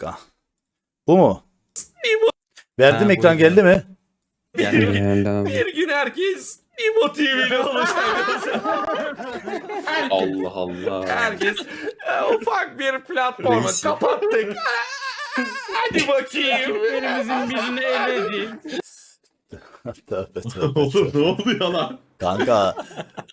dakika. Bu mu? Verdim Ha, ekran geldi mi? Yani Geldi abi. Bir gün herkes İmo TV'li olmuş arkadaşlar. Allah Allah. Herkes e, ufak bir platformu Reis. kapattık. Hadi bakayım. Elimizin birini elledik. tövbe tövbe. Oğlum ne oluyor lan? Kanka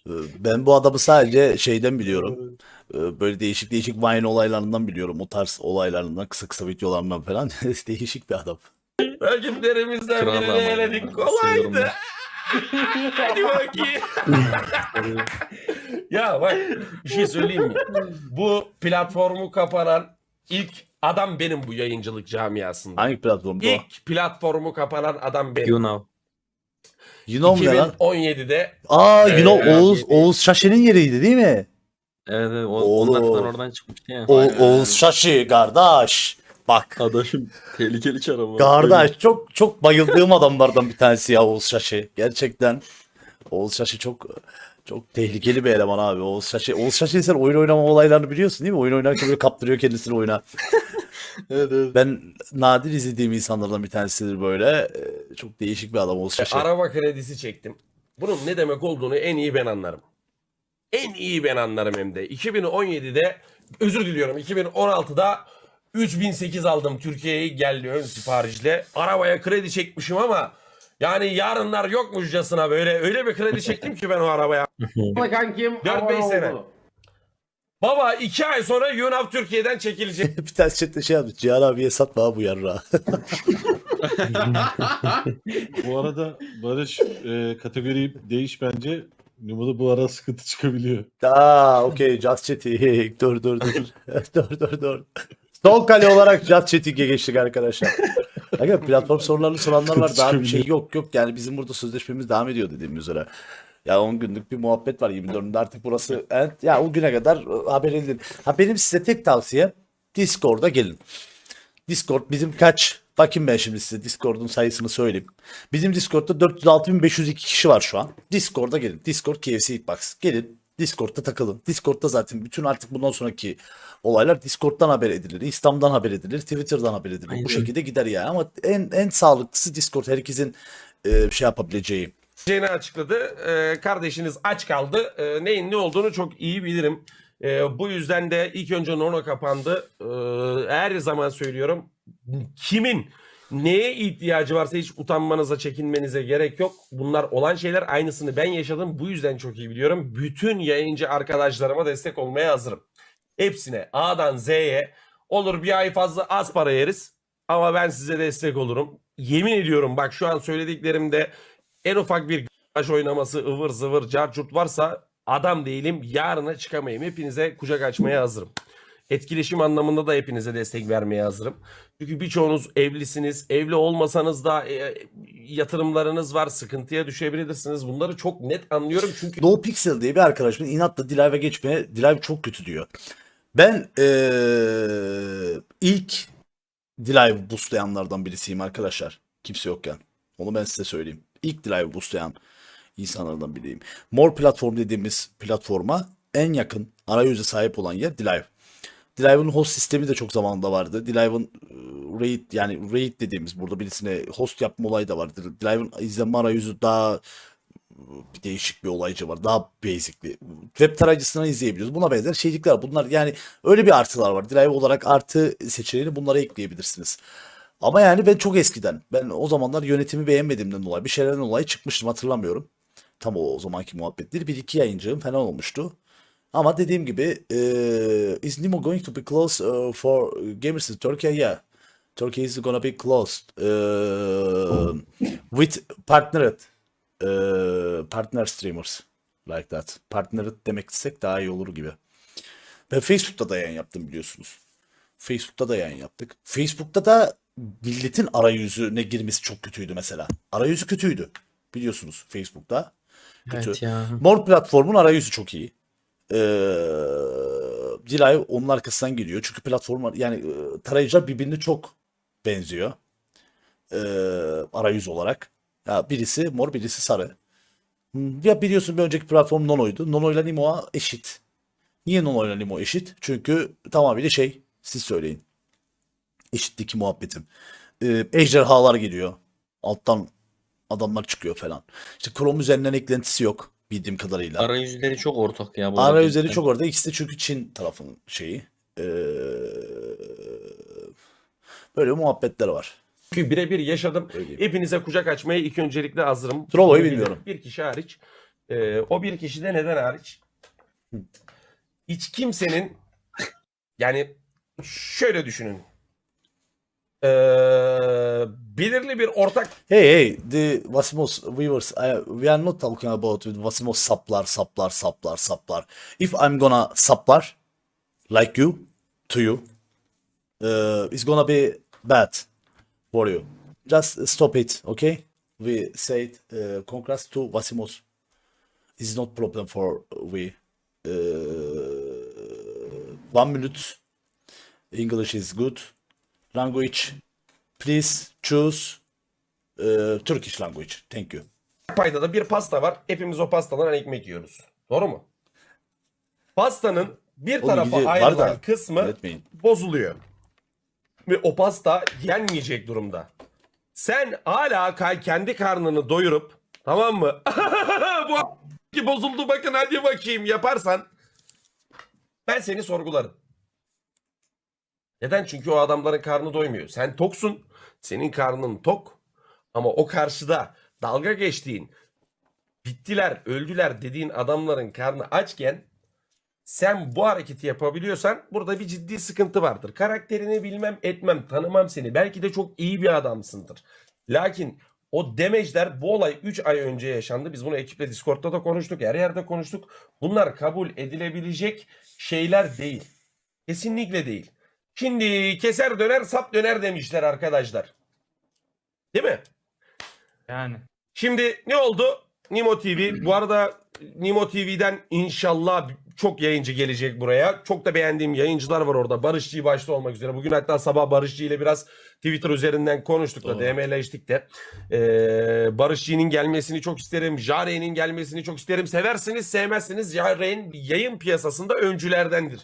e, ben bu adamı sadece şeyden biliyorum. E, Böyle değişik değişik Vine olaylarından biliyorum. O tarz olaylarından kısa kısa videolarından falan. değişik bir adam. Rakiplerimizden Kral birini ama eledik. Seviyorum Kolaydı. ben. Hadi bakayım. ya bak bir şey söyleyeyim mi? Bu platformu kapanan ilk adam benim bu yayıncılık camiasında. Hangi platformda o? İlk platformu kapanan adam benim. You know. You know mu lan? 2017'de Aa you know Ee, Oğuz, Oğuz Şaşı'nın yeriydi değil mi? Evet, evet o, falan oradan çıkmıştı ya. O, Oğuz Şaşı kardeş. Bak Kardeşim tehlikeli çarama. kardeş çok çok bayıldığım adamlardan bir tanesi ya Oğuz Şaşı. Gerçekten Oğuz Şaşı çok çok tehlikeli bir eleman abi. Oğuz Şaşı, Oğuz Şaşı sen oyun oynama olaylarını biliyorsun değil mi? Oyun oynarken böyle kaptırıyor kendisini oyuna. Evet, evet. Ben nadir izlediğim insanlardan bir tanesidir böyle. Ee, Çok değişik bir adam Oğuz Şaşı. araba kredisi çektim. Bunun ne demek olduğunu en iyi ben anlarım. En iyi ben anlarım hem de. 2017'de özür diliyorum 2016'da 3008 aldım Türkiye'ye geldi ön siparişle. Arabaya kredi çekmişim ama yani yarınlar yokmuşçasına böyle öyle bir kredi çektim ki ben o arabaya. Kankim. 4-5 sene. Baba 2 ay sonra Yunav Türkiye'den çekilecek. bir tane chatte şey yazmış. Cihan abiye satma ha bu yarra. Bu arada Barış e, kategoriyi değiş bence. Numara bu ara sıkıntı çıkabiliyor. Aa okey Just Chatting. Dur dur dur. dur dur dur. Son kale olarak Just Chatting'e geçtik arkadaşlar. Aga platform sorularını soranlar var. Daha bir şey yok yok. Yani bizim burada sözleşmemiz devam ediyor dediğim üzere. Ya 10 günlük bir muhabbet var 24'ünde artık burası evet, ya o güne kadar e, haber edin. Ha benim size tek tavsiyem Discord'a gelin. Discord bizim kaç? Bakayım ben şimdi size Discord'un sayısını söyleyeyim. Bizim Discord'da 406.502 kişi var şu an. Discord'a gelin. Discord KFC Hitbox. Gelin. Discord'da takılın. Discord'da zaten bütün artık bundan sonraki olaylar Discord'dan haber edilir. Instagram'dan haber edilir. Twitter'dan haber edilir. Aynen. Bu şekilde gider yani. Ama en en sağlıklısı Discord. Herkesin e, şey yapabileceği. Şeyini açıkladı. Ee, kardeşiniz aç kaldı. Ee, neyin ne olduğunu çok iyi bilirim. Ee, bu yüzden de ilk önce Nono kapandı. Ee, her zaman söylüyorum. Kimin neye ihtiyacı varsa hiç utanmanıza, çekinmenize gerek yok. Bunlar olan şeyler. Aynısını ben yaşadım. Bu yüzden çok iyi biliyorum. Bütün yayıncı arkadaşlarıma destek olmaya hazırım. Hepsine A'dan Z'ye olur bir ay fazla az para yeriz. Ama ben size destek olurum. Yemin ediyorum bak şu an söylediklerimde en ufak bir aş oynaması ıvır zıvır carcurt varsa adam değilim yarına çıkamayayım. Hepinize kucak açmaya hazırım. Etkileşim anlamında da hepinize destek vermeye hazırım. Çünkü birçoğunuz evlisiniz. Evli olmasanız da e, yatırımlarınız var. Sıkıntıya düşebilirsiniz. Bunları çok net anlıyorum. Çünkü No Pixel diye bir arkadaşımın inatla Dilay'e geçmeye Dilay çok kötü diyor. Ben eee, ilk Dilay boostlayanlardan birisiyim arkadaşlar. Kimse yokken. Onu ben size söyleyeyim. İlk Dilay boostlayan insanlardan biriyim. Mor platform dediğimiz platforma en yakın arayüze sahip olan yer Dilay. Dilay'ın host sistemi de çok zamanında vardı. Dilay'ın raid yani raid dediğimiz burada birisine host yapma olayı da vardı. Dilay'ın izlenme arayüzü daha bir değişik bir olaycı var. Daha basic'li. Web tarayıcısından izleyebiliyoruz. Buna benzer şeylikler. var. Bunlar yani öyle bir artılar var. Drive olarak artı seçeneğini bunlara ekleyebilirsiniz. Ama yani ben çok eskiden. Ben o zamanlar yönetimi beğenmediğimden dolayı bir şeylerden dolayı çıkmıştım hatırlamıyorum. Tam o, o zamanki muhabbetleri. Bir iki yayıncığım falan olmuştu. Ama dediğim gibi eee is Nimo going to be closed uh, for gamers in Turkey? Yeah. Turkey is gonna be closed uh, with partnered uh, partner streamers like that. Partnered demek istek daha iyi olur gibi. Ben Facebook'ta da yayın yaptım biliyorsunuz. Facebook'ta da yayın yaptık. Facebook'ta da milletin arayüzüne girmesi çok kötüydü mesela. Arayüzü kötüydü. Biliyorsunuz Facebook'ta. Kötü. Evet ya. Mor platformun arayüzü çok iyi. Ee, Dilay onun arkasından geliyor. Çünkü platform yani e, tarayıcılar birbirine çok benziyor. Ee, arayüz olarak. Ya birisi mor birisi sarı. Hmm, Ya biliyorsun bir önceki platform Nono'ydu. Nono ile Nimo'a eşit. Niye Nono ile Nimo eşit? Çünkü tamamıyla şey siz söyleyin. Eşitteki muhabbetim. Ee, ejderhalar geliyor. Alttan adamlar çıkıyor falan. İşte Chrome üzerinden eklentisi yok bildiğim kadarıyla. Arayüzleri çok ortak ya. bu Arayüzleri çok orada. İkisi de çünkü Çin tarafının şeyi. Ee, böyle muhabbetler var. Çünkü birebir yaşadım. Öyle. Hepinize kucak açmaya ilk öncelikle hazırım. Trollo'yu bilmiyorum. Bir kişi hariç. Ee, o bir kişi de neden hariç? Hiç kimsenin yani şöyle düşünün. Ee, belirli bir ortak Hey hey, the Vasimos viewers, I- we are not talking about Vasimos saplar, saplar, saplar, saplar. If I'm gonna saplar, like you, to you, uh, it's gonna be bad for you. Just stop it, okay? We say uh, congrats to Vasimos. It's not problem for we. Uh, one minute. English is good. Language. Please choose uh, Turkish language. Thank you. payda da bir pasta var. Hepimiz o pastadan ekmek yiyoruz. Doğru mu? Pastanın bir Onun tarafa var ayrılan da, kısmı Öğretmeyin. bozuluyor. Ve o pasta yenmeyecek durumda. Sen hala ka- kendi karnını doyurup tamam mı? Bu a- bozuldu bakın hadi bakayım yaparsan ben seni sorgularım. Neden? Çünkü o adamların karnı doymuyor. Sen toksun. Senin karnın tok. Ama o karşıda dalga geçtiğin bittiler, öldüler dediğin adamların karnı açken sen bu hareketi yapabiliyorsan burada bir ciddi sıkıntı vardır. Karakterini bilmem etmem tanımam seni. Belki de çok iyi bir adamsındır. Lakin o damage'ler bu olay 3 ay önce yaşandı. Biz bunu ekiple Discord'da da konuştuk. Her yerde konuştuk. Bunlar kabul edilebilecek şeyler değil. Kesinlikle değil. Şimdi keser döner sap döner demişler arkadaşlar. Değil mi? Yani. Şimdi ne oldu? Nimo TV. Bu arada Nimo TV'den inşallah çok yayıncı gelecek buraya. Çok da beğendiğim yayıncılar var orada. Barışçı başta olmak üzere. Bugün hatta sabah Barışçı ile biraz Twitter üzerinden konuştuk da. DM'leştik de. Ee, Barışçı'nın gelmesini çok isterim. Jare'nin gelmesini çok isterim. Seversiniz sevmezsiniz. Jare'nin yayın piyasasında öncülerdendir.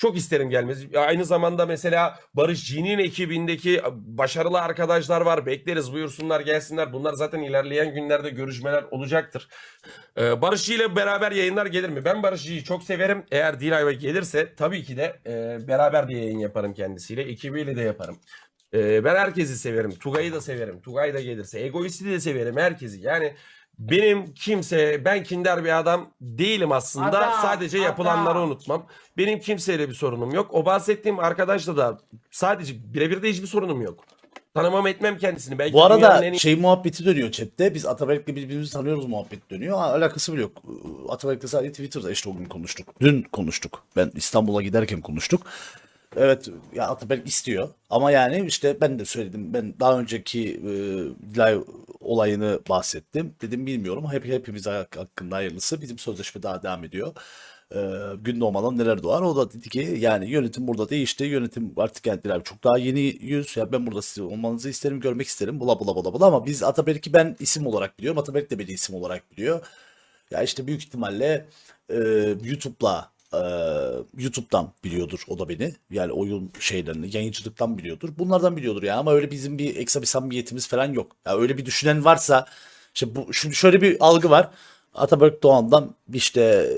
Çok isterim gelmesi. Aynı zamanda mesela Barış G'nin ekibindeki başarılı arkadaşlar var. Bekleriz buyursunlar gelsinler. Bunlar zaten ilerleyen günlerde görüşmeler olacaktır. Ee, Barış G ile beraber yayınlar gelir mi? Ben Barış G'yi çok severim. Eğer D-Live'a gelirse tabii ki de e, beraber de yayın yaparım kendisiyle. Ekibiyle de yaparım. Ee, ben herkesi severim. Tugay'ı da severim. Tugay da gelirse. Egoist'i de severim herkesi. Yani benim kimse, ben kinder bir adam değilim aslında. Adam, Sadece yapılanları adam. unutmam. Benim kimseyle bir sorunum yok. O bahsettiğim arkadaşla da sadece birebir de hiçbir sorunum yok. Tanımam etmem kendisini. Belki Bu dünyanın en arada iyi- şey muhabbeti dönüyor chatte. Biz Ataberk'le birbirimizi tanıyoruz muhabbeti dönüyor. Ha, alakası bile yok. Ataberk'le sadece Twitter'da işte o gün konuştuk. Dün konuştuk. Ben İstanbul'a giderken konuştuk. Evet ya Ataberk istiyor. Ama yani işte ben de söyledim. Ben daha önceki e, live olayını bahsettim. Dedim bilmiyorum. Hep hepimiz hak- hakkında hayırlısı. Bizim sözleşme daha devam ediyor. Ee, gün doğmadan neler doğar. O da dedi ki yani yönetim burada değişti. Yönetim artık geldiler. Çok daha yeni yüz. Ya ben burada sizi olmanızı isterim, görmek isterim. Bula bula bula bula ama biz Ataberk'i ben isim olarak biliyorum. Ataberk de beni isim olarak biliyor. Ya işte büyük ihtimalle e, YouTube'la YouTube'dan biliyordur o da beni. Yani oyun şeylerini, yayıncılıktan biliyordur. Bunlardan biliyordur yani ama öyle bizim bir ekstra bir samimiyetimiz falan yok. Ya öyle bir düşünen varsa işte bu şimdi şöyle bir algı var. Ataberk Doğan'dan işte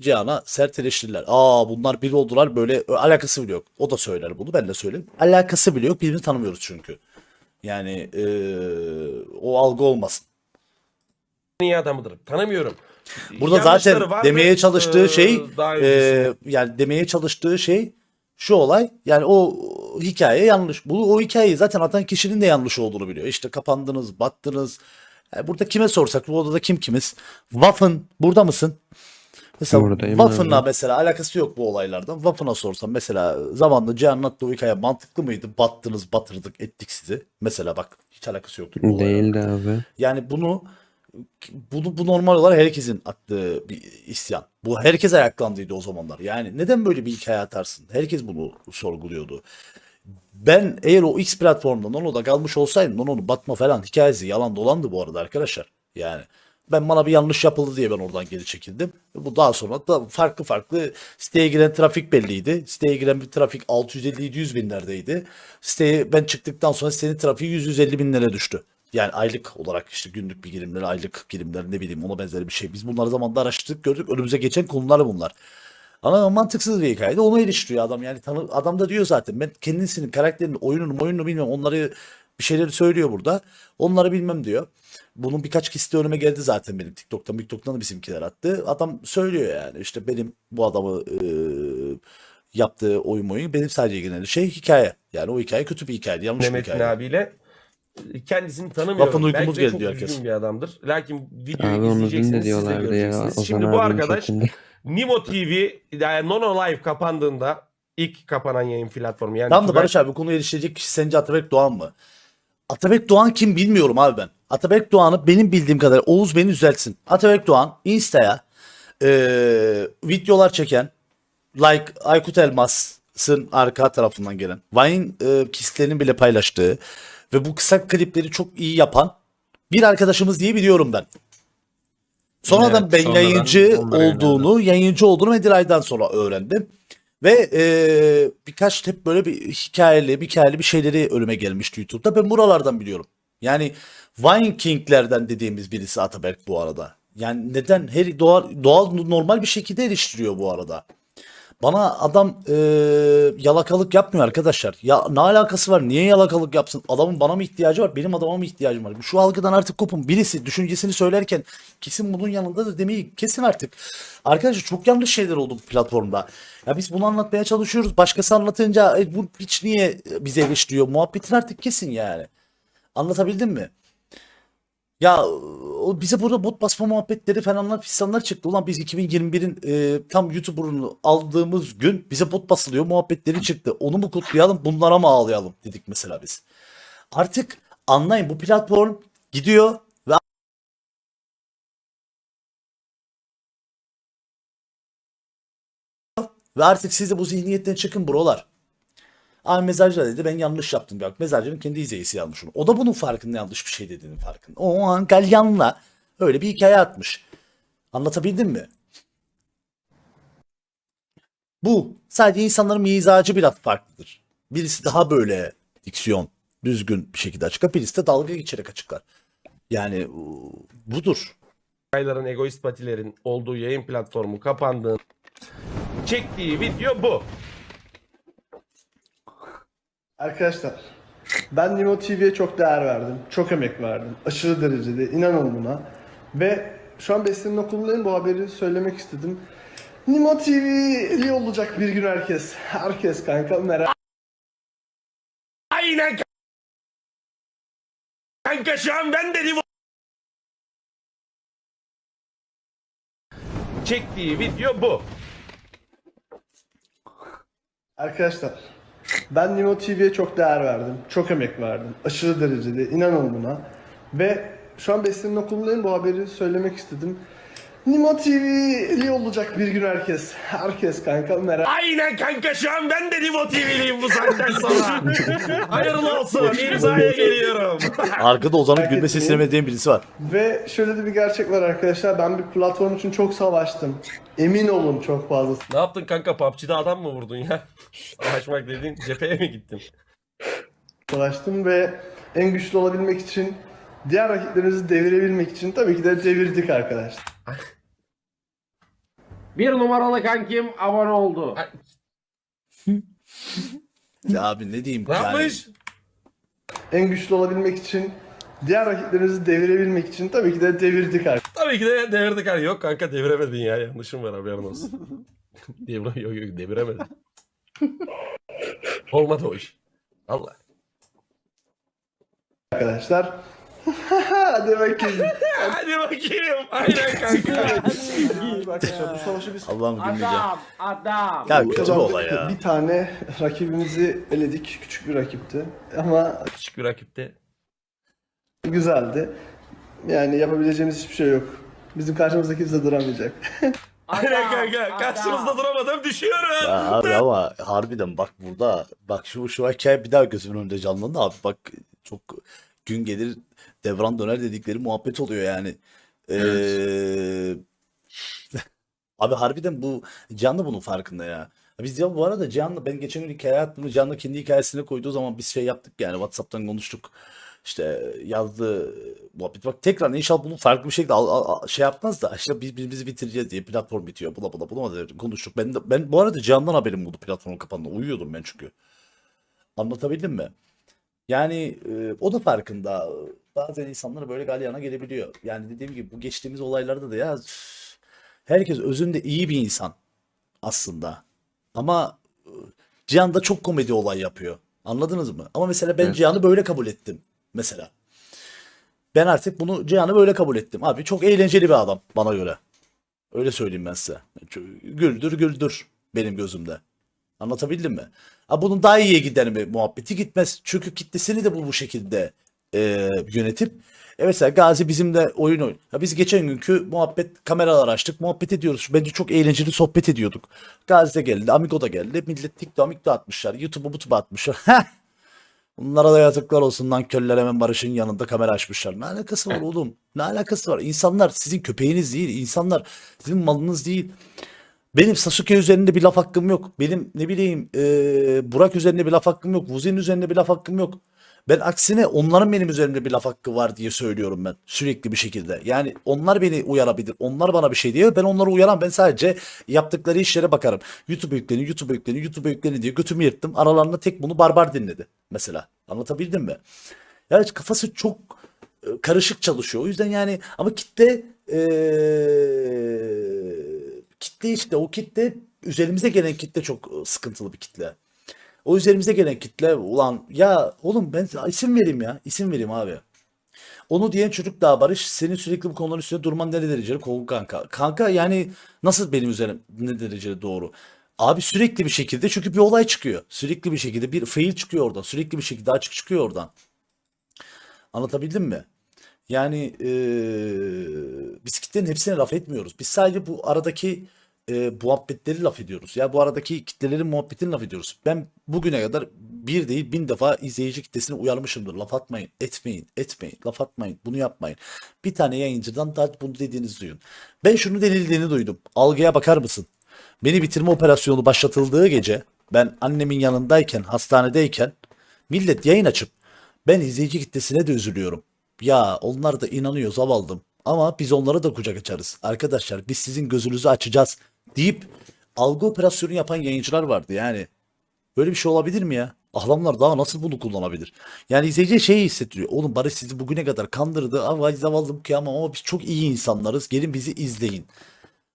Cihan'a sert eleştiriler. Aa bunlar bir oldular böyle alakası bile yok. O da söyler bunu ben de söyleyeyim. Alakası bile yok birbirini tanımıyoruz çünkü. Yani e, o algı olmasın. İyi adamıdır. Tanımıyorum. Burada Yanlışları zaten demeye çalıştığı ee, şey daha e, yani demeye çalıştığı şey şu olay yani o hikaye yanlış. Bu o hikayeyi zaten atan kişinin de yanlış olduğunu biliyor. İşte kapandınız, battınız. Yani burada kime sorsak bu odada kim kimiz? Waffen burada mısın? Mesela Buradayım Waffen'la abi. mesela alakası yok bu olaylardan. Waffen'a sorsam mesela zamanında Cihan attığı hikaye mantıklı mıydı? Battınız, batırdık, ettik sizi. Mesela bak hiç alakası yoktur bu. Değildi abi. Yani bunu bunu bu normal olarak herkesin attığı bir isyan. Bu herkes ayaklandıydı o zamanlar. Yani neden böyle bir hikaye atarsın? Herkes bunu sorguluyordu. Ben eğer o X platformda Nono'da kalmış olsaydım Nono'nun batma falan hikayesi yalan dolandı bu arada arkadaşlar. Yani Ben bana bir yanlış yapıldı diye ben oradan geri çekildim. Bu daha sonra da farklı farklı siteye giren trafik belliydi. Siteye giren bir trafik 650-700 binlerdeydi. Siteye ben çıktıktan sonra sitenin trafiği 100-150 binlere düştü. Yani aylık olarak işte günlük bir girimler, aylık girimler ne bileyim ona benzer bir şey. Biz bunları zamanında araştırdık gördük. Önümüze geçen konular bunlar. Ama mantıksız bir hikayede onu eleştiriyor adam. Yani tanı, adam da diyor zaten ben kendisinin karakterini, oyununu, oyununu bilmiyorum. Onları bir şeyleri söylüyor burada. Onları bilmem diyor. Bunun birkaç de önüme geldi zaten benim TikTok'tan, TikTok'tan da bizimkiler attı. Adam söylüyor yani işte benim bu adamı e, yaptığı oyun oyun benim sadece ilgilenen şey hikaye. Yani o hikaye kötü bir hikaye, yanlış bir Mehmet hikaye. abiyle kendisini tanımıyorum. Lafın Belki uykumuz de geldi çok diyor düzgün herkes. bir adamdır. Lakin videoyu Abi onu dün izleyeceksiniz siz de diyorlardı ya. göreceksiniz. Ozan Şimdi bu abinin arkadaş chatinde. Nimo TV yani Nono Live kapandığında ilk kapanan yayın platformu yani Tamam da Tugay- Barış abi bu konuyu erişecek kişi sence Atabek Doğan mı? Atabek Doğan kim bilmiyorum abi ben. Atabek Doğan'ı benim bildiğim kadar Oğuz beni düzeltsin. Atabek Doğan Insta'ya eee, videolar çeken like Aykut Elmas'ın arka tarafından gelen Vine eee kislerinin bile paylaştığı ve bu kısa klipleri çok iyi yapan bir arkadaşımız diye biliyorum ben. Sonradan Evet, ben sonradan yayıncı olduğunu, yayıncı olduğunu Medilay'dan sonra öğrendim. Ve eee, birkaç hep böyle bir hikayeli, bir hikayeli bir şeyleri önüme gelmişti YouTube'da. Ben buralardan biliyorum. Yani Vine King'lerden dediğimiz birisi Ataberk bu arada. Yani neden her doğal, doğal normal bir şekilde eleştiriyor bu arada. Bana adam eee, yalakalık yapmıyor arkadaşlar. Ya ne alakası var? Niye yalakalık yapsın? Adamın bana mı ihtiyacı var? Benim adama mı ihtiyacım var? Şu algıdan artık kopun. Birisi düşüncesini söylerken kesin bunun yanındadır demeyi kesin artık. Arkadaşlar çok yanlış şeyler oldu bu platformda. Ya biz bunu anlatmaya çalışıyoruz. Başkası anlatınca e, bu hiç niye bize eleştiriyor? Muhabbetin artık kesin yani. Anlatabildim mi? Ya bize burada bot basma muhabbetleri falanlar fistanlar çıktı. Ulan biz 2021'in e, tam YouTuber'ını aldığımız gün bize bot basılıyor muhabbetleri çıktı. Onu mu kutlayalım bunlara mı ağlayalım dedik mesela biz. Artık anlayın bu platform gidiyor ve ve artık siz de bu zihniyetten çıkın brolar. Abi mezarcı dedi ben yanlış yaptım. Bak mezarcının kendi izleyicisi yanlış onu. O da bunun farkında yanlış bir şey dediğinin farkında. O an galyanla öyle bir hikaye atmış. Anlatabildim mi? Bu sadece insanların mizacı biraz farklıdır. Birisi daha böyle diksiyon düzgün bir şekilde açıklar. Birisi de dalga geçerek açıklar. Yani budur. Tugayların egoist patilerin olduğu yayın platformu kapandığında çektiği video bu. Arkadaşlar ben Nimo TV'ye çok değer verdim. Çok emek verdim. Aşırı derecede inanın buna. Ve şu an Besle'nin okulundayım bu haberi söylemek istedim. Nimo TV'li olacak bir gün herkes. Herkes kanka merak Aynen ka- kanka şu an ben dedim. Çektiği video bu. Arkadaşlar ben Nimo TV'ye çok değer verdim. Çok emek verdim. Aşırı derecede inanın buna. Ve şu an Besle'nin okulundayım bu haberi söylemek istedim. Nimo TV'li olacak bir gün herkes. Herkes kanka merak Aynen kanka şu an ben dedim o TV'liyim bu saatten sonra. Hayırlı olsun imzaya geliyorum. Arkada Ozan'ın Merak gülme etmeyin. sesini verdiğim birisi var. Ve şöyle de bir gerçek var arkadaşlar. Ben bir platform için çok savaştım. Emin olun çok fazla ne yaptın kanka PUBG'de adam mı vurdun ya? Savaşmak dediğin cepheye mi gittin? savaştım ve en güçlü olabilmek için diğer rakiplerimizi devirebilmek için tabii ki de devirdik arkadaşlar. Bir numaralı kankim abone oldu. Ya abi ne diyeyim Ne yani. yapmış? En güçlü olabilmek için diğer rakiplerimizi devirebilmek için tabii ki de devirdik Tabii ki de devirdik. hani. Yok kanka deviremedin ya. Yanlışım var haberin olsun. Devre, yok yok deviremedin. Olmadı o iş. Allah. arkadaşlar. Hadi bakayım. Hadi bakayım. Aynen kanka. arkadaşlar bu savaşı biz Allah'ım gülmeyeceğim. Adam, adam. Ya kötü olay ya. Bir tane rakibimizi eledik. Küçük bir rakipti. Ama Küçük bir rakipte. güzeldi. Yani yapabileceğimiz hiçbir şey yok. Bizim karşımızda kimse duramayacak. Aynen kanka. Karşınızda duramadım düşüyorum. Ya abi ama harbiden bak burada bak şu şu hikaye bir daha gözümün önünde canlandı abi bak çok gün gelir devran döner dedikleri muhabbet oluyor yani. Ee, abi harbiden bu Canlı bunun farkında ya. Biz ya bu arada Canlı ben geçen gün hikaye attım. Canlı kendi hikayesine koyduğu zaman biz şey yaptık yani WhatsApp'tan konuştuk. İşte yazdı muhabbet. Bak tekrar inşallah bunu farklı bir şekilde al- al- şey yapmaz da işte biz birbirimizi bitireceğiz diye platform bitiyor. Bula bula bula konuştuk. Ben de, ben bu arada Can'dan haberim oldu platformun kapandığında. Uyuyordum ben çünkü. Anlatabildim mi? Yani e, o da farkında. Bazen insanlara böyle galyana gelebiliyor. Yani dediğim gibi bu geçtiğimiz olaylarda da ya üf, herkes özünde iyi bir insan aslında. Ama e, Cihan da çok komedi olay yapıyor. Anladınız mı? Ama mesela ben Evet. Cihan'ı böyle kabul ettim. Mesela. Ben artık bunu Cihan'ı böyle kabul ettim. Abi çok eğlenceli bir adam bana göre. Öyle söyleyeyim ben size. Ç- Güldür güldür benim gözümde. Anlatabildim mi? Ha bunun daha iyiye gider mi muhabbeti gitmez. Çünkü kitlesini de bu bu şekilde e, yönetip e mesela Gazi bizim de oyun oyun. Ha biz geçen günkü muhabbet kameralar açtık. Muhabbet ediyoruz. Bence çok eğlenceli sohbet ediyorduk. Gazi de geldi. Amigo da geldi. Millet TikTok, TikTok atmışlar. YouTube'u YouTube'a atmışlar. Bunlara da yazıklar olsun lan köller hemen Barış'ın yanında kamera açmışlar. Ne alakası var oğlum? Ne alakası var? İnsanlar sizin köpeğiniz değil. İnsanlar sizin malınız değil. Benim Sasuke üzerinde bir laf hakkım yok. Benim ne bileyim eee, Burak üzerinde bir laf hakkım yok. Vuzi'nin üzerinde bir laf hakkım yok. Ben aksine onların benim üzerimde bir laf hakkı var diye söylüyorum ben sürekli bir şekilde. Yani onlar beni uyarabilir. Onlar bana bir şey diyor. Ben onları uyaran ben sadece yaptıkları işlere bakarım. YouTube yükleniyor, YouTube yükleniyor, YouTube yükleniyor diye götümü yırttım. Aralarında tek bunu barbar dinledi mesela. Anlatabildim mi? Yani kafası çok e, karışık çalışıyor. O yüzden yani ama kitle eee, kitle işte o kitle üzerimize gelen kitle çok e, sıkıntılı bir kitle. O üzerimize gelen kitle ulan ya oğlum ben isim vereyim ya isim vereyim abi. Onu diyen çocuk daha Barış senin sürekli bu konuların üstünde durman ne dereceli kol kanka. Kanka yani nasıl benim üzerim ne dereceli doğru. Abi sürekli bir şekilde çünkü bir olay çıkıyor. Sürekli bir şekilde bir fail çıkıyor oradan. Sürekli bir şekilde açık çıkıyor oradan. Anlatabildim mi? Yani eee biz kitlenin hepsine laf etmiyoruz. Biz sadece bu aradaki eee muhabbetleri laf ediyoruz. Ya bu aradaki kitlelerin muhabbetini laf ediyoruz. Ben bugüne kadar bir değil bin defa izleyici kitlesini uyarmışımdır. Laf atmayın, etmeyin, etmeyin, laf atmayın, bunu yapmayın. Bir tane yayıncıdan da bunu dediğinizi duyun. Ben şunu denildiğini duydum. Algıya bakar mısın? Beni bitirme operasyonu başlatıldığı gece ben annemin yanındayken, hastanedeyken millet yayın açıp ben izleyici kitlesine de üzülüyorum. Ya onlar da inanıyor zavallım. Ama biz onlara da kucak açarız. Arkadaşlar biz sizin gözünüzü açacağız deyip algı operasyonu yapan yayıncılar vardı yani. Böyle bir şey olabilir mi ya? Ahlamlar daha nasıl bunu kullanabilir? Yani izleyiciye şeyi hissettiriyor. Oğlum Barış sizi bugüne kadar kandırdı. Ama zavallım kıyamam ama biz çok iyi insanlarız. Gelin bizi izleyin.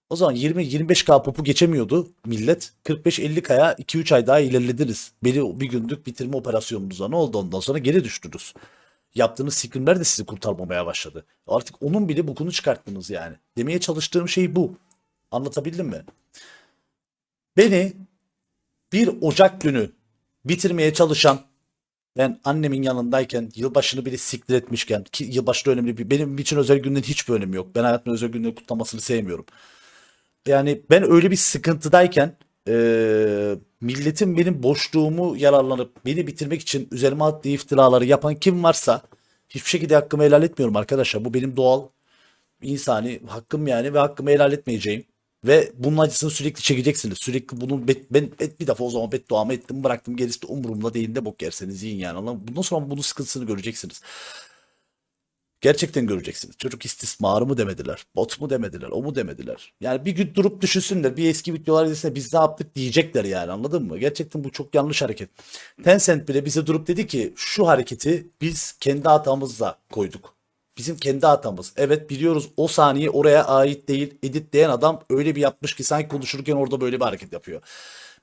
O zaman 20-25K popu geçemiyordu millet. 45-50K'ya 2-3 ay daha ilerlediniz. Beni bir günlük bitirme operasyonunuza ne oldu ondan sonra geri düştünüz. Yaptığınız sikrimler de sizi kurtarmamaya başladı. Artık onun bile bokunu çıkarttınız yani. Demeye çalıştığım şey bu. Anlatabildim mi? Beni bir Ocak günü bitirmeye çalışan ben annemin yanındayken yılbaşını biri siktir etmişken ki yılbaşı da önemli bir benim için özel günlerin hiçbir önemi yok. Ben hayatımın özel günleri kutlamasını sevmiyorum. Yani ben öyle bir sıkıntıdayken eee, milletin benim boşluğumu yararlanıp beni bitirmek için üzerime attığı iftiraları yapan kim varsa hiçbir şekilde hakkımı helal etmiyorum arkadaşlar. Bu benim doğal insani hakkım yani ve hakkımı helal etmeyeceğim. Ve bunun acısını sürekli çekeceksiniz. Sürekli bunun bet- ben et, bir defa o zaman bedduamı ettim bıraktım gerisi de umurumda değil de bok yerseniz yiyin yani. Bundan sonra bunun sıkıntısını göreceksiniz. Gerçekten göreceksiniz. Çocuk istismarı mı demediler. Bot mu demediler. O mu demediler. Yani bir gün durup düşünsünler. Bir eski videolar izlesinler. Biz ne yaptık diyecekler yani anladın mı? Gerçekten bu çok yanlış hareket. Tencent bile bize durup dedi ki şu hareketi biz kendi hatamızla koyduk. Bizim kendi hatamız. Evet biliyoruz o saniye oraya ait değil. Editleyen adam öyle bir yapmış ki sanki konuşurken orada böyle bir hareket yapıyor.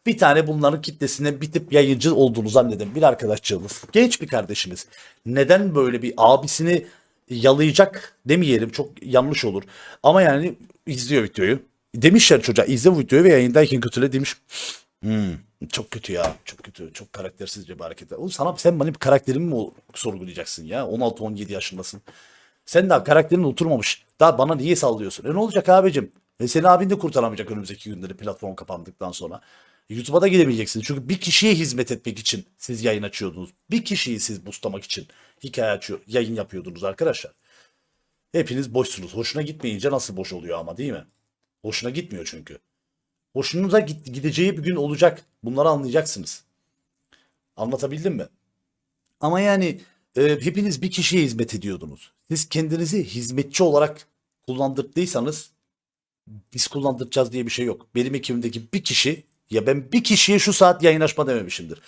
Bir tane bunların kitlesine bir tip yayıncı olduğunu zanneden bir arkadaşçığımız. Genç bir kardeşimiz. Neden böyle bir abisini yalayacak demeyelim çok yanlış olur. Ama yani izliyor videoyu. Demişler çocuğa izle bu videoyu ve yayındayken kötüle demiş. Hmm, çok kötü ya. Çok kötü. Çok karaktersizce bir hareket. Oğlum sana sen benim karakterimi mi sorgulayacaksın ya? 16-17 yaşındasın. Sen daha karakterin oturmamış. Daha bana niye sallıyorsun? E ne olacak abicim? E seni abin de kurtaramayacak önümüzdeki günleri platform kapandıktan sonra. YouTube'a da gidebileceksiniz. Çünkü bir kişiye hizmet etmek için siz yayın açıyordunuz. Bir kişiyi siz boostlamak için hikaye açıyor, yayın yapıyordunuz arkadaşlar. Hepiniz boşsunuz. Hoşuna gitmeyince nasıl boş oluyor ama değil mi? Hoşuna gitmiyor çünkü. Hoşunuza git- gideceği bir gün olacak. Bunları anlayacaksınız. Anlatabildim mi? Ama yani e, hepiniz bir kişiye hizmet ediyordunuz. Siz kendinizi hizmetçi olarak kullandırdıysanız biz kullandıracağız diye bir şey yok. Benim ekibimdeki bir kişi ya ben bir kişiye şu saat yayın açma dememişimdir.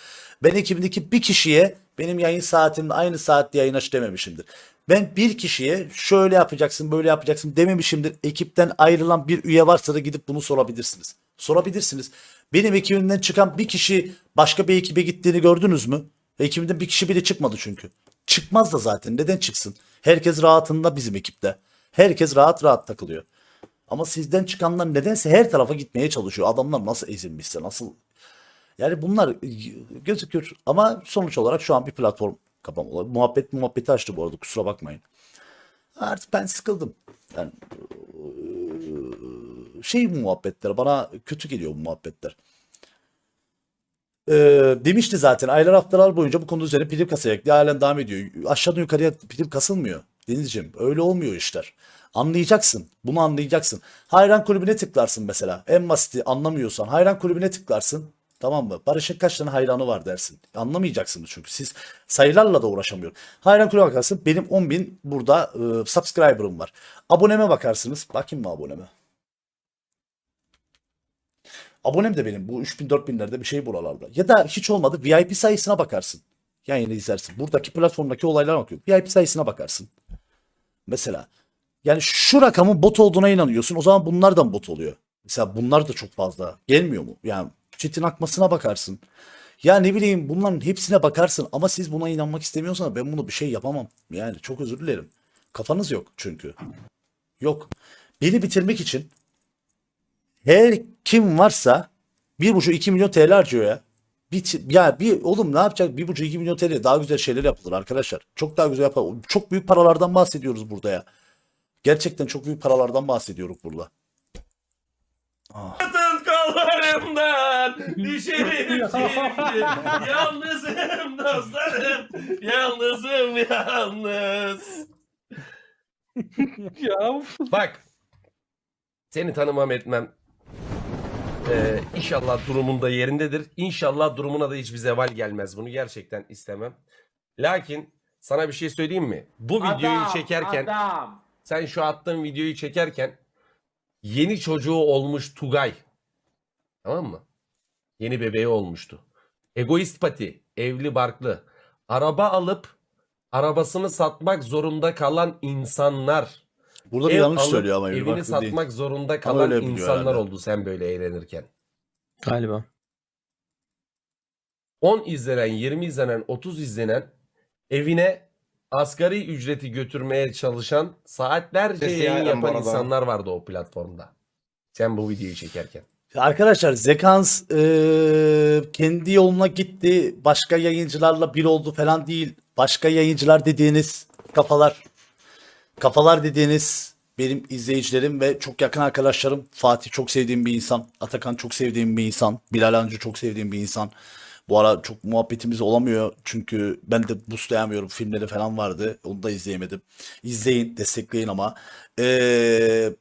Ben ekibimdeki bir kişiye benim yayın saatimle aynı saatte yayın aç dememişimdir. Ben bir kişiye şöyle yapacaksın böyle yapacaksın dememişimdir. Ekipten ayrılan bir üye varsa da gidip bunu sorabilirsiniz. Sorabilirsiniz. Benim ekibimden çıkan bir kişi başka bir ekibe gittiğini gördünüz mü? Ekibimden bir kişi bile çıkmadı çünkü. Çıkmaz da zaten. Neden çıksın? Herkes rahatında bizim ekipte. Herkes rahat rahat takılıyor. Ama sizden çıkanlar nedense her tarafa gitmeye çalışıyor. Adamlar nasıl ezilmişse, nasıl... Yani bunlar gözükür ama sonuç olarak şu an bir platform kapamalı. Muhabbet muhabbeti açtı bu arada kusura bakmayın. Artık ben sıkıldım. Yani şey muhabbetler bana kötü geliyor bu muhabbetler. Eee, demişti zaten aylar haftalar boyunca bu konu üzerine prim kasacak diye halen devam ediyor. Aşağıdan yukarıya prim kasılmıyor. Denizciğim öyle olmuyor işler. Anlayacaksın. Bunu anlayacaksın. Hayran kulübüne tıklarsın mesela. En basiti anlamıyorsan hayran kulübüne tıklarsın. Tamam mı? Barış'ın kaç tane hayranı var dersin. Anlamayacaksınız çünkü siz sayılarla da uğraşamıyorum. Hayran kulübüne bakarsın. Benim 10.000 burada e, subscriber'ım var. Aboneme bakarsınız. Bakayım mı aboneme? Abonem de benim. Bu 3000 4000'lerde bir şey buralarda. Ya da hiç olmadı VIP sayısına bakarsın. Yayını izlersin. Buradaki platformdaki olaylara bakıyor. VIP sayısına bakarsın. Mesela yani şu rakamın bot olduğuna inanıyorsun. O zaman bunlar da mı bot oluyor? Mesela bunlar da çok fazla. Gelmiyor mu? Yani çetin akmasına bakarsın. Ya ne bileyim bunların hepsine bakarsın ama siz buna inanmak istemiyorsanız ben bunu bir şey yapamam. Yani çok özür dilerim. Kafanız yok çünkü. Yok. Beni bitirmek için her kim varsa bir buçuk iki milyon TL harcıyor ya. Bir, ya bir oğlum ne yapacak? Bir buçuk iki milyon TL daha güzel şeyler yapılır arkadaşlar. Çok daha güzel yapar. Çok büyük paralardan bahsediyoruz burada ya. Gerçekten çok büyük paralardan bahsediyoruz burada. Ah. Atın kollarımdan düşerim şimdi. Yalnızım dostlarım. Yalnızım yalnız. Ya Bak. Seni tanımam etmem. Ee, inşallah durumun da yerindedir. İnşallah durumuna da hiçbir zeval gelmez. Bunu gerçekten istemem. Lakin sana bir şey söyleyeyim mi? Bu videoyu Adam, çekerken Adam. Sen şu attığın videoyu çekerken yeni çocuğu olmuş Tugay. Tamam mı? Yeni bebeği olmuştu. Egoist pati, evli barklı. Araba alıp arabasını satmak zorunda kalan insanlar. Burada bir Ev yanlış alıp söylüyor ama evini barklı değil. satmak zorunda kalan öyle biliyor insanlar herhalde. oldu sen böyle eğlenirken. galiba. 10 izlenen, 20 izlenen, 30 izlenen evine asgari ücreti götürmeye çalışan saatlerce Sesi yayın bu yapan arada. insanlar vardı o platformda. Sen bu videoyu çekerken. Arkadaşlar Zekans eee, kendi yoluna gitti. Başka yayıncılarla bir oldu falan değil. Başka yayıncılar dediğiniz kafalar. Kafalar dediğiniz benim izleyicilerim ve çok yakın arkadaşlarım. Fatih çok sevdiğim bir insan. Atakan çok sevdiğim bir insan. Bilal Hancı çok sevdiğim bir insan. Bu ara çok muhabbetimiz olamıyor. Çünkü ben de boostlayamıyorum. Filmleri falan vardı. Onu da izleyemedim. İzleyin, destekleyin ama. Eee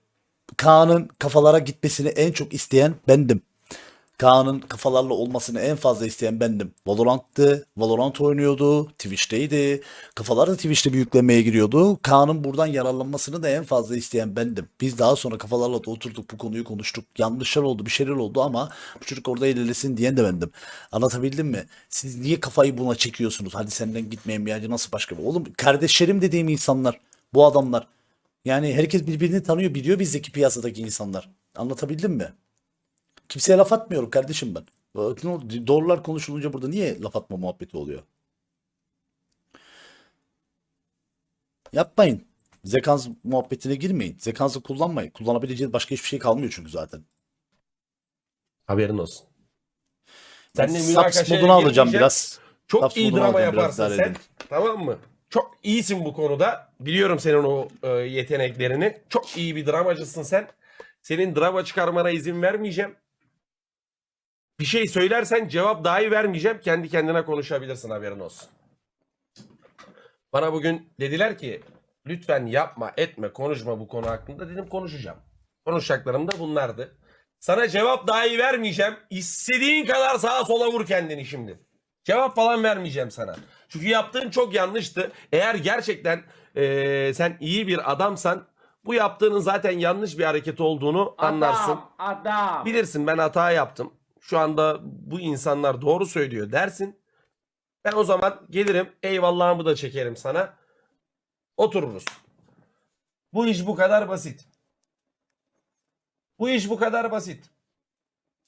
Kaan'ın kafalara gitmesini en çok isteyen bendim. Kaan'ın kafalarla olmasını en fazla isteyen bendim. Valorant'tı. Valorant oynuyordu. Twitch'teydi. Kafalar da Twitch'te büyüklemeye giriyordu. Kaan'ın buradan yararlanmasını da en fazla isteyen bendim. Biz daha sonra kafalarla da oturduk bu konuyu konuştuk. Yanlışlar oldu bir şeyler oldu ama bu çocuk orada ilerlesin diyen de bendim. Anlatabildim mi? Siz niye kafayı buna çekiyorsunuz? Hadi senden gitmeyen bir yerde nasıl başka bir? Oğlum kardeşlerim dediğim insanlar. Bu adamlar. Yani herkes birbirini tanıyor, biliyor bizdeki piyasadaki insanlar. Anlatabildim mi? Kimseye laf atmıyorum kardeşim ben. Oldu? Doğrular konuşulunca burada niye laf atma muhabbeti oluyor? Yapmayın. Zekans muhabbetine girmeyin. Zekansı kullanmayın. Kullanabileceğiniz başka hiçbir şey kalmıyor çünkü zaten. Haberin olsun. Seninle Saps münakaşaya modunu alacağım biraz. Çok Saps iyi drama yaparsın sen. edin. Tamam mı? Çok iyisin bu konuda. Biliyorum senin o e, yeteneklerini. Çok iyi bir dramacısın sen. Senin drama çıkarmana izin vermeyeceğim. Bir şey söylersen cevap dahi vermeyeceğim. Kendi kendine konuşabilirsin haberin olsun. Bana bugün dediler ki lütfen yapma, etme, konuşma bu konu hakkında dedim konuşacağım. Konuşacaklarım da bunlardı. Sana cevap dahi vermeyeceğim. İstediğin kadar sağa sola vur kendini şimdi. Cevap falan vermeyeceğim sana. Çünkü yaptığın çok yanlıştı. Eğer gerçekten eee, sen iyi bir adamsan bu yaptığının zaten yanlış bir hareket olduğunu anlarsın. Adam. Adam. Bilirsin ben hata yaptım. Şu anda bu insanlar doğru söylüyor dersin. Ben o zaman gelirim eyvallahımı da çekerim sana. Otururuz. Bu iş bu kadar basit. Bu iş bu kadar basit.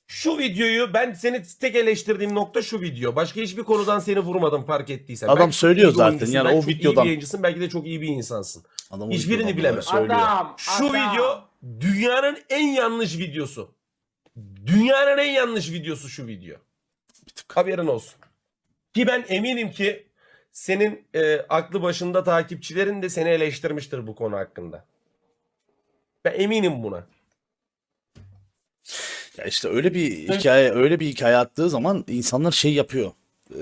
Şu videoyu ben seni tek eleştirdiğim nokta şu video. Başka hiçbir konudan seni vurmadım fark ettiysen. Adam Belki söylüyor zaten. Yani o çok iyi videodan- bir yayıncısın belki de çok iyi bir insansın. Adam o Hiçbirini videodan bilemem. Söylüyor. Adam. Şu adam. video dünyanın en yanlış videosu. Dünyanın en yanlış videosu şu video. Haberin olsun. Ki ben eminim ki senin e, aklı başında takipçilerin de seni eleştirmiştir bu konu hakkında. Ben eminim buna. Ya işte öyle bir hikaye öyle bir hikaye attığı zaman insanlar şey yapıyor. Ee,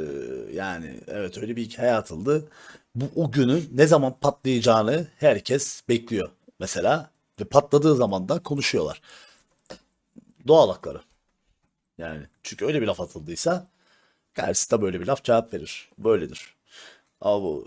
yani evet öyle bir hikaye atıldı. Bu o günün ne zaman patlayacağını herkes bekliyor mesela ve patladığı zaman da konuşuyorlar. Doğal hakları. Yani çünkü öyle bir laf atıldıysa karşısında böyle bir laf cevap verir. Böyledir. Ama bu